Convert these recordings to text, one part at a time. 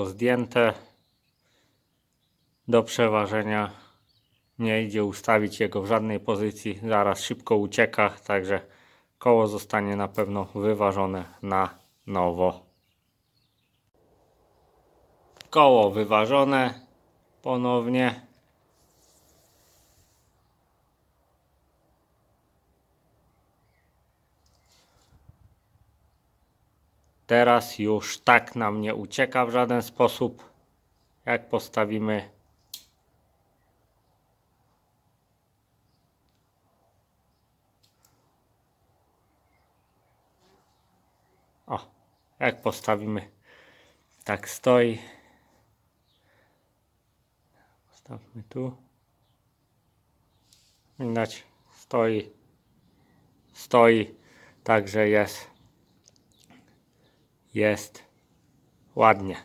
zdjęte do przeważenia. Nie idzie ustawić jego w żadnej pozycji. Zaraz szybko ucieka, także koło zostanie na pewno wyważone na nowo. Koło wyważone ponownie. Teraz już tak nam nie ucieka w żaden sposób. Jak postawimy O, jak postawimy tak stoi. Postawmy tu. Widać, stoi. Stoi, także jest jest ładnie.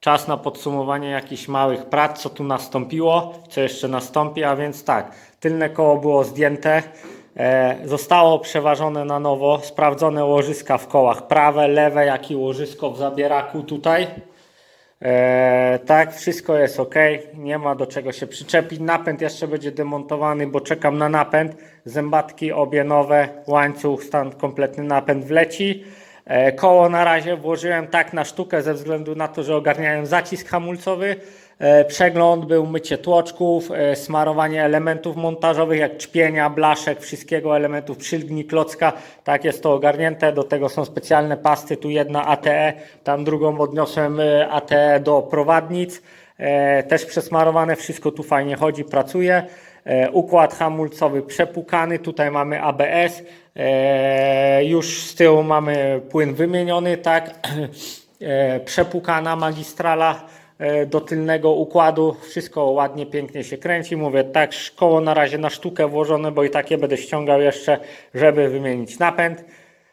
Czas na podsumowanie jakichś małych prac, co tu nastąpiło, co jeszcze nastąpi, a więc tak, tylne koło było zdjęte, e, zostało przeważone na nowo, sprawdzone łożyska w kołach prawe, lewe, jak i łożysko w zabieraku tutaj. E, tak, wszystko jest ok, nie ma do czego się przyczepić. Napęd jeszcze będzie demontowany, bo czekam na napęd. Zębatki obie nowe, łańcuch, stan kompletny napęd wleci. E, koło na razie włożyłem tak na sztukę ze względu na to, że ogarniałem zacisk hamulcowy. E, przegląd był mycie tłoczków, e, smarowanie elementów montażowych jak czpienia, blaszek, wszystkiego elementów przylgni, klocka. Tak jest to ogarnięte. Do tego są specjalne pasty. Tu jedna ATE, tam drugą odniosłem ATE do prowadnic. Też przesmarowane, wszystko tu fajnie chodzi, pracuje. E, Układ hamulcowy przepukany, tutaj mamy ABS, e, już z tyłu mamy płyn wymieniony, tak, e, przepukana magistrala do tylnego układu, wszystko ładnie, pięknie się kręci, mówię tak, koło na razie na sztukę włożone, bo i takie będę ściągał jeszcze, żeby wymienić napęd,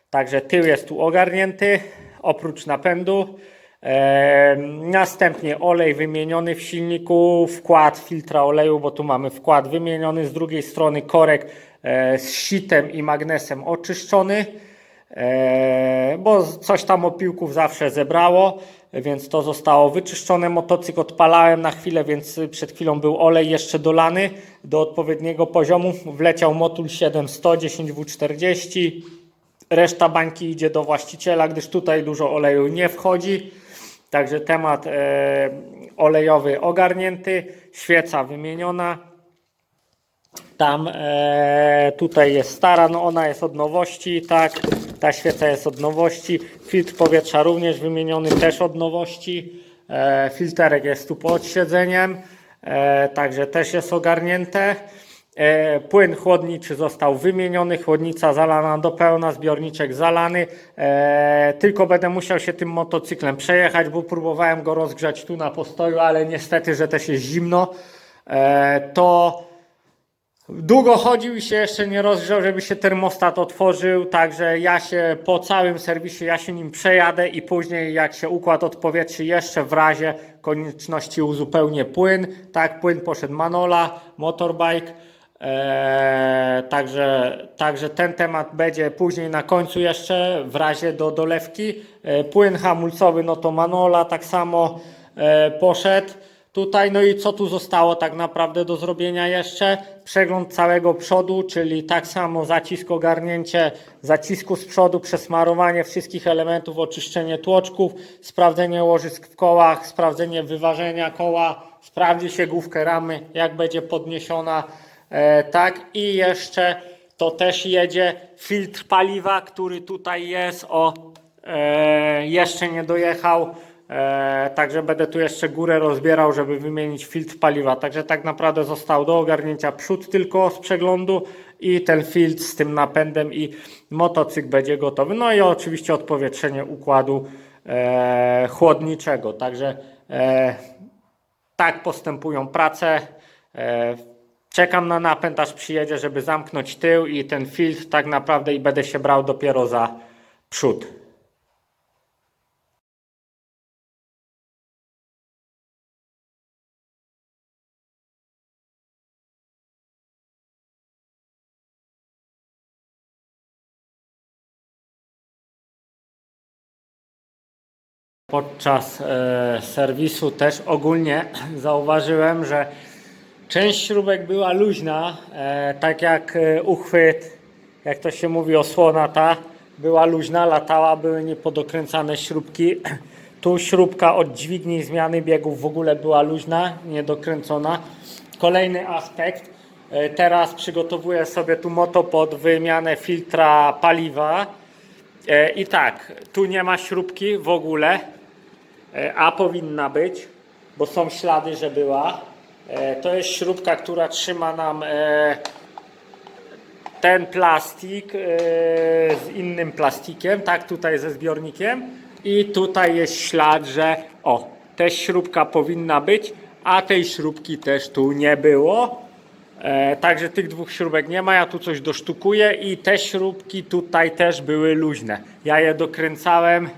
także tył jest tu ogarnięty, oprócz napędu, następnie olej wymieniony w silniku, wkład filtra oleju, bo tu mamy wkład wymieniony, z drugiej strony korek e, z sitem i magnesem oczyszczony, e, bo coś tam opiłków zawsze zebrało, więc to zostało wyczyszczone. Motocykl odpalałem na chwilę, więc przed chwilą był olej jeszcze dolany do odpowiedniego poziomu. Wleciał motul 700 10W40. Reszta bańki idzie do właściciela, gdyż tutaj dużo oleju nie wchodzi. Także temat e, olejowy ogarnięty, świeca wymieniona. Tam e, tutaj jest stara, no ona jest od nowości, tak. Ta świeca jest od nowości. Filtr powietrza również wymieniony, też od nowości. E, filterek jest tu pod siedzeniem, także też jest ogarnięte. E, Płyn chłodniczy został wymieniony, chłodnica zalana do pełna, zbiorniczek zalany. E, tylko będę musiał się tym motocyklem przejechać, bo próbowałem go rozgrzać tu na postoju, ale niestety, że też jest zimno. E, to Długo chodził i się jeszcze nie rozgrzał, żeby się termostat otworzył, także ja się po całym serwisie, ja się nim przejadę i później jak się układ odpowietrzy jeszcze w razie konieczności uzupełnię płyn. Tak, płyn poszedł Manola, Motorbike. Eee, także, także ten temat będzie później na końcu jeszcze w razie do dolewki. E, płyn hamulcowy, no to Manola tak samo e, poszedł. Tutaj, no i co tu zostało tak naprawdę do zrobienia jeszcze? Przegląd całego przodu, czyli tak samo zacisk, ogarnięcie zacisku z przodu, przesmarowanie wszystkich elementów, oczyszczenie tłoczków, sprawdzenie łożysk w kołach, sprawdzenie wyważenia koła, sprawdzi się główkę ramy, jak będzie podniesiona, tak i jeszcze to też jedzie filtr paliwa, który tutaj jest, o, e, jeszcze nie dojechał, E, także będę tu jeszcze górę rozbierał, żeby wymienić filtr paliwa. Także tak naprawdę został do ogarnięcia przód tylko z przeglądu i ten filtr z tym napędem i motocykl będzie gotowy. No i oczywiście odpowietrzenie układu e, chłodniczego. Także e, tak postępują prace. Czekam na napęd, aż przyjedzie, żeby zamknąć tył i ten filtr tak naprawdę i będę się brał dopiero za przód. Podczas e, serwisu też ogólnie zauważyłem, że część śrubek była luźna, e, tak jak e, uchwyt, jak to się mówi, osłona ta była luźna, latała, były niepodokręcane śrubki. Tu śrubka od dźwigni zmiany biegów w ogóle była luźna, niedokręcona. Kolejny aspekt, e, teraz przygotowuję sobie tu moto pod wymianę filtra paliwa. I tak, tu nie ma śrubki w ogóle, a powinna być, bo są ślady, że była. E, To jest śrubka, która trzyma nam e, ten plastik e, z innym plastikiem, tak, tutaj ze zbiornikiem. I tutaj jest ślad, że o, też śrubka powinna być, a tej śrubki też tu nie było. Także tych dwóch śrubek nie ma, ja tu coś dosztukuję i te śrubki tutaj też były luźne. Ja je dokręcałem,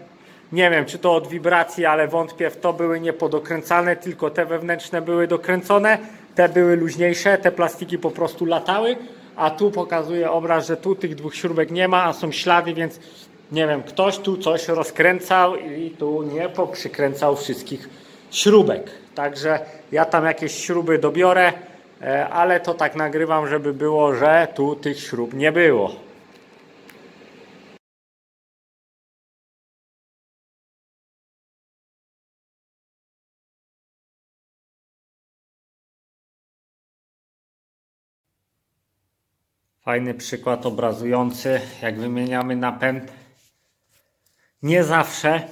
nie wiem czy to od wibracji, ale wątpię w to, były niepodokręcane, tylko te wewnętrzne były dokręcone, te były luźniejsze, te plastiki po prostu latały, a tu pokazuje obraz, że tu tych dwóch śrubek nie ma, a są ślady, więc nie wiem, ktoś tu coś rozkręcał i tu nie poprzykręcał wszystkich śrubek. Także ja tam jakieś śruby dobiorę, e, ale to tak nagrywam, żeby było, że tu tych śrub nie było. Fajny przykład obrazujący, jak wymieniamy napęd. Nie zawsze,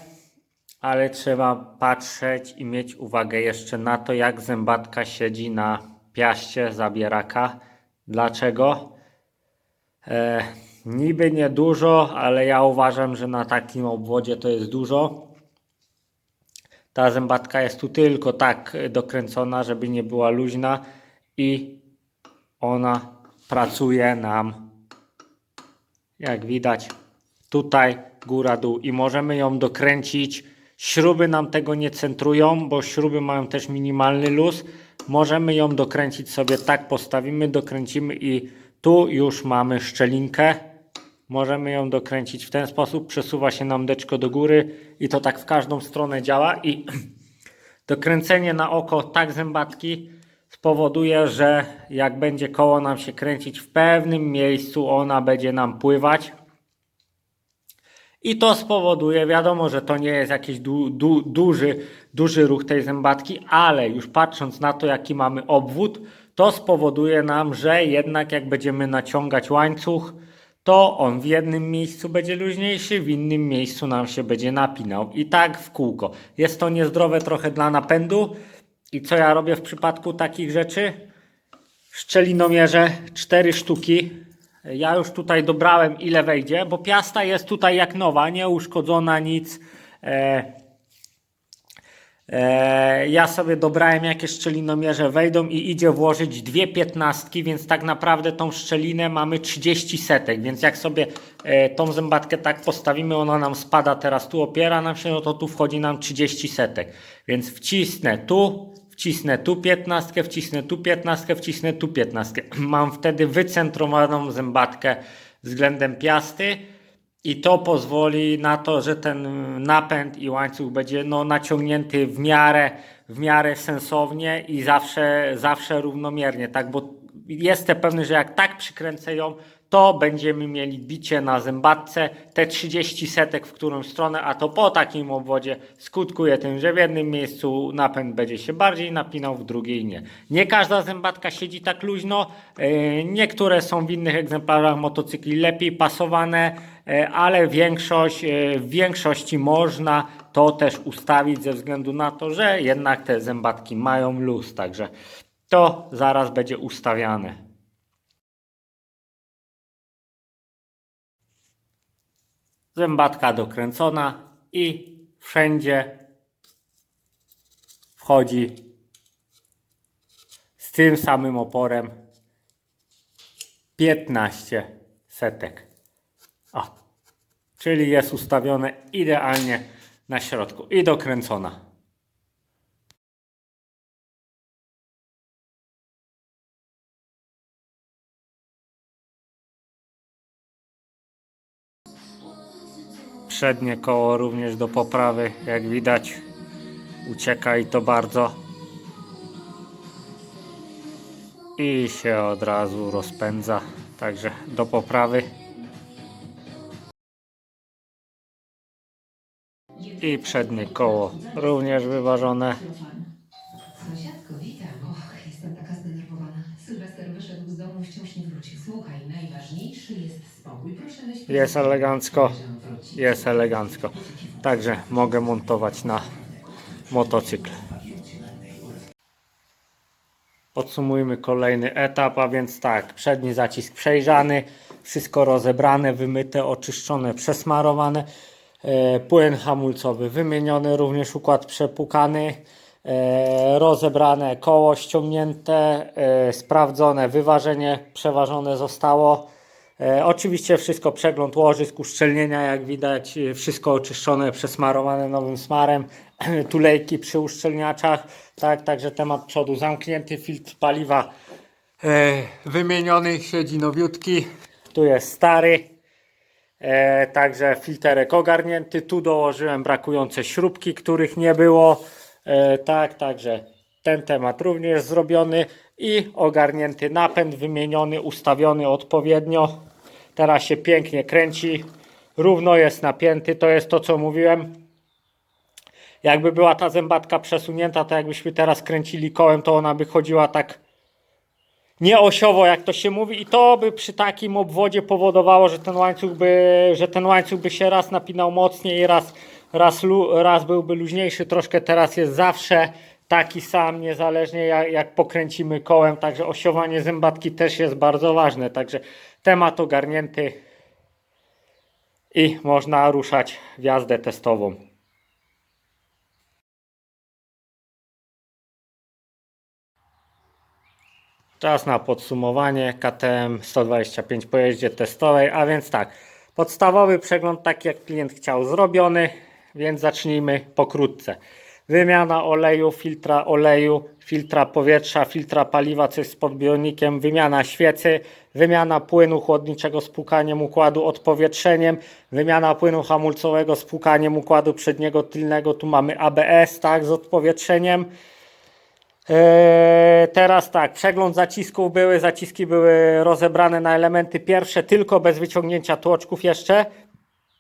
ale trzeba patrzeć i mieć uwagę jeszcze na to, jak zębatka siedzi na piaście zabieraka. Dlaczego? E, niby niedużo, ale ja uważam, że na takim obwodzie to jest dużo. Ta zębatka jest tu tylko tak dokręcona, żeby nie była luźna i ona pracuje nam, jak widać, tutaj góra dół i możemy ją dokręcić. Śruby nam tego nie centrują, bo śruby mają też minimalny luz. Możemy ją dokręcić sobie tak, postawimy, dokręcimy i tu już mamy szczelinkę. Możemy ją dokręcić w ten sposób, przesuwa się nam deczko do góry i to tak w każdą stronę działa i dokręcenie na oko tak zębatki spowoduje, że jak będzie koło nam się kręcić w pewnym miejscu, ona będzie nam pływać. I to spowoduje, wiadomo, że to nie jest jakiś du, du, duży, duży ruch tej zębatki, ale już patrząc na to, jaki mamy obwód, to spowoduje nam, że jednak jak będziemy naciągać łańcuch, to on w jednym miejscu będzie luźniejszy, w innym miejscu nam się będzie napinał. I tak w kółko. Jest to niezdrowe trochę dla napędu. I co ja robię w przypadku takich rzeczy? Szczelinomierze, cztery sztuki. Ja już tutaj dobrałem ile wejdzie, bo piasta jest tutaj jak nowa, nie uszkodzona, nic. E, e, ja sobie dobrałem jakie szczelinomierze wejdą i idzie włożyć dwie piętnastki, więc tak naprawdę tą szczelinę mamy 30 setek, więc jak sobie e, tą zębatkę tak postawimy, ona nam spada teraz tu, opiera nam się, no to tu wchodzi nam 30 setek. Więc wcisnę tu, wcisnę tu 15, wcisnę tu 15, wcisnę tu 15. Mam wtedy wycentrowaną zębatkę względem piasty i to pozwoli na to, że ten napęd i łańcuch będzie no, naciągnięty w miarę, w miarę sensownie i zawsze, zawsze równomiernie, tak? Bo jestem pewny, że jak tak przykręcę ją, to będziemy mieli bicie na zębatce te 30 setek w którą stronę, a to po takim obwodzie skutkuje tym, że w jednym miejscu napęd będzie się bardziej napinał, w drugiej nie. Nie każda zębatka siedzi tak luźno, yy, niektóre są w innych egzemplarzach motocykli lepiej pasowane, yy, ale większość, yy, w większości można to też ustawić ze względu na to, że jednak te zębatki mają luz, także to zaraz będzie ustawiane. Zębatka dokręcona i wszędzie wchodzi z tym samym oporem 15 setek. O, czyli jest ustawione idealnie na środku i dokręcona. Przednie koło również do poprawy, jak widać ucieka i to bardzo. I się od razu rozpędza, także do poprawy. I przednie koło również wyważone. Sąsiadko, witam. Och, jestem taka zdenerwowana. Sylwester wyszedł z domu, wciąż nie wrócił. Słuchaj, najważniejszy jest spokój. Proszę weź Jest elegancko. Jest elegancko. Także mogę montować na motocykl. Podsumujmy kolejny etap, a więc tak, przedni zacisk przejrzany, wszystko rozebrane, wymyte, oczyszczone, przesmarowane, e, płyn hamulcowy wymieniony, również układ przepukany, e, rozebrane koło ściągnięte, e, sprawdzone wyważenie, przeważone zostało. E, oczywiście wszystko przegląd łożysk, uszczelnienia, jak widać, e, wszystko oczyszczone, przesmarowane nowym smarem, tulejki przy uszczelniaczach, tak, także temat przodu. Zamknięty, filtr paliwa e, wymieniony, siedzi nowiutki, tu jest stary, także filterek ogarnięty, tu dołożyłem brakujące śrubki, których nie było, tak, także ten temat również zrobiony i ogarnięty napęd wymieniony, ustawiony odpowiednio. Teraz się pięknie kręci, równo jest napięty, to jest to co mówiłem. Jakby była ta zębatka przesunięta, to jakbyśmy teraz kręcili kołem, to ona by chodziła tak nieosiowo, jak to się mówi, i to by przy takim obwodzie powodowało, że ten łańcuch by, że ten łańcuch by się raz napinał mocniej, raz, raz, raz byłby luźniejszy. Troszkę teraz jest zawsze taki sam, niezależnie jak, jak pokręcimy kołem, także osiowanie zębatki też jest bardzo ważne. Także temat ogarnięty i można ruszać w jazdę testową. Czas na podsumowanie KTM 125 po jeździe testowej, a więc tak, podstawowy przegląd taki jak klient chciał zrobiony, więc zacznijmy pokrótce. Wymiana oleju, filtra oleju, filtra powietrza, filtra paliwa, coś z podbijonikiem, wymiana świecy, wymiana płynu chłodniczego z pukaniem układu odpowietrzeniem, wymiana płynu hamulcowego z pukaniem układu przedniego, tylnego, tu mamy ABS, tak, z odpowietrzeniem. Eee, teraz tak, przegląd zacisków były, zaciski były rozebrane na elementy pierwsze, tylko bez wyciągnięcia tłoczków jeszcze.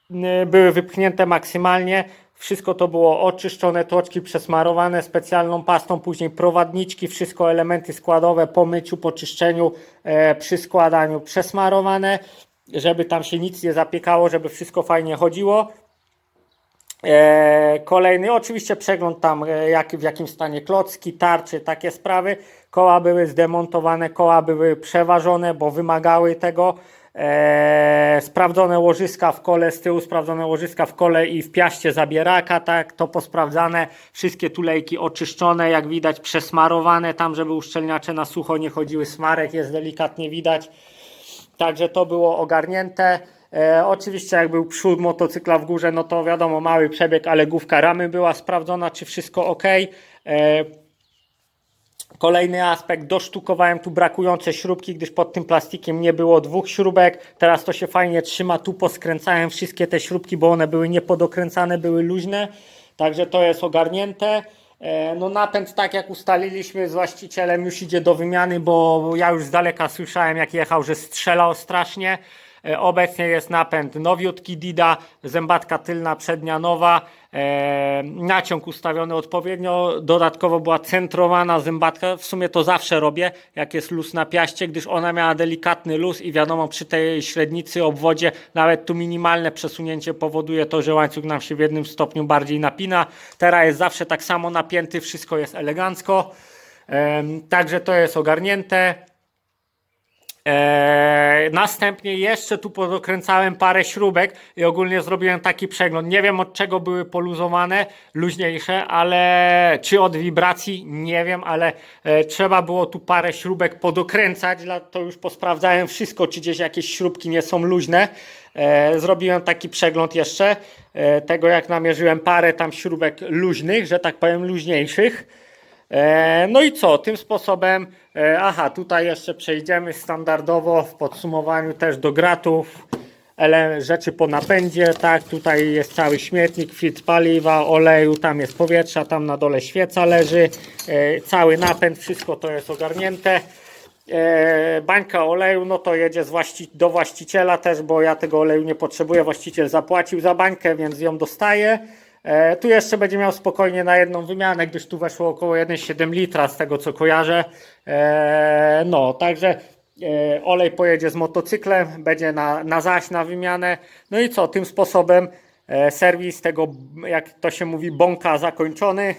Yy, Były wypchnięte maksymalnie. Wszystko to było oczyszczone, tłoczki przesmarowane specjalną pastą, później prowadniczki, wszystko elementy składowe po myciu, po czyszczeniu, e, przy składaniu przesmarowane, żeby tam się nic nie zapiekało, żeby wszystko fajnie chodziło. E, kolejny, oczywiście przegląd tam, e, jak, w jakim stanie klocki, tarczy, takie sprawy. Koła były zdemontowane, koła były przeważone, bo wymagały tego. E, sprawdzone łożyska w kole z tyłu, sprawdzone łożyska w kole i w piaście zabieraka, tak, to posprawdzane. Wszystkie tulejki oczyszczone, jak widać, przesmarowane tam, żeby uszczelniacze na sucho nie chodziły. Smarek jest delikatnie widać. Także to było ogarnięte. E, oczywiście jak był przód motocykla w górze, no to wiadomo, mały przebieg, ale główka ramy była sprawdzona, czy wszystko ok. E, Kolejny aspekt, dosztukowałem tu brakujące śrubki, gdyż pod tym plastikiem nie było dwóch śrubek. Teraz to się fajnie trzyma. Tu poskręcałem wszystkie te śrubki, bo one były niepodokręcane, były luźne. Także to jest ogarnięte. E, No napęd, tak jak ustaliliśmy z właścicielem, już idzie do wymiany, bo ja już z daleka słyszałem, jak jechał, że strzelał strasznie. E, Obecnie jest napęd nowiutki Dida, zębatka tylna, przednia nowa, e, naciąg ustawiony odpowiednio, dodatkowo była centrowana zębatka, w sumie to zawsze robię, jak jest luz na piaście, gdyż ona miała delikatny luz i wiadomo przy tej średnicy, obwodzie, nawet tu minimalne przesunięcie powoduje to, że łańcuch nam się w jednym stopniu bardziej napina. Teraz jest zawsze tak samo napięty, wszystko jest elegancko, Em, także to jest ogarnięte. Eee, następnie jeszcze tu podokręcałem parę śrubek i ogólnie zrobiłem taki przegląd. Nie wiem od czego były poluzowane, luźniejsze, ale czy od wibracji, nie wiem, ale e, trzeba było tu parę śrubek podokręcać. To już posprawdzałem wszystko, czy gdzieś jakieś śrubki nie są luźne. E, zrobiłem taki przegląd jeszcze e, tego, jak namierzyłem parę tam śrubek luźnych, że tak powiem luźniejszych. E, No i co? Tym sposobem, e, aha, tutaj jeszcze przejdziemy standardowo w podsumowaniu też do gratów, ele, rzeczy po napędzie, tak, tutaj jest cały śmietnik, filtr paliwa, oleju, tam jest powietrza, tam na dole świeca leży, e, cały napęd, wszystko to jest ogarnięte. Bańka oleju, no to jedzie właści- do właściciela też, bo ja tego oleju nie potrzebuję. Właściciel zapłacił za bańkę, więc ją dostaję. E, tu jeszcze będzie miał spokojnie na jedną wymianę, gdyż tu weszło około 1,7 litra z tego co kojarzę. E, no, także e, olej pojedzie z motocyklem, będzie na, na zaś na wymianę. No i co, tym sposobem serwis tego, jak to się mówi, bąka zakończony.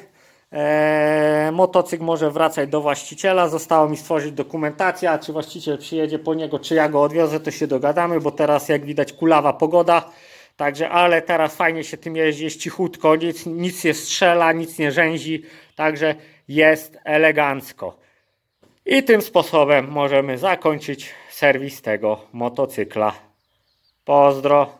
Motocykl może wracać do właściciela. Zostało mi stworzyć dokumentację, a czy właściciel przyjedzie po niego, czy ja go odwiozę, to się dogadamy, bo teraz jak widać kulawa pogoda. Także, ale teraz fajnie się tym jeździ, jest cichutko, nic, nic nie strzela, nic nie rzęzi, także jest elegancko. I tym sposobem możemy zakończyć serwis tego motocykla. Pozdro.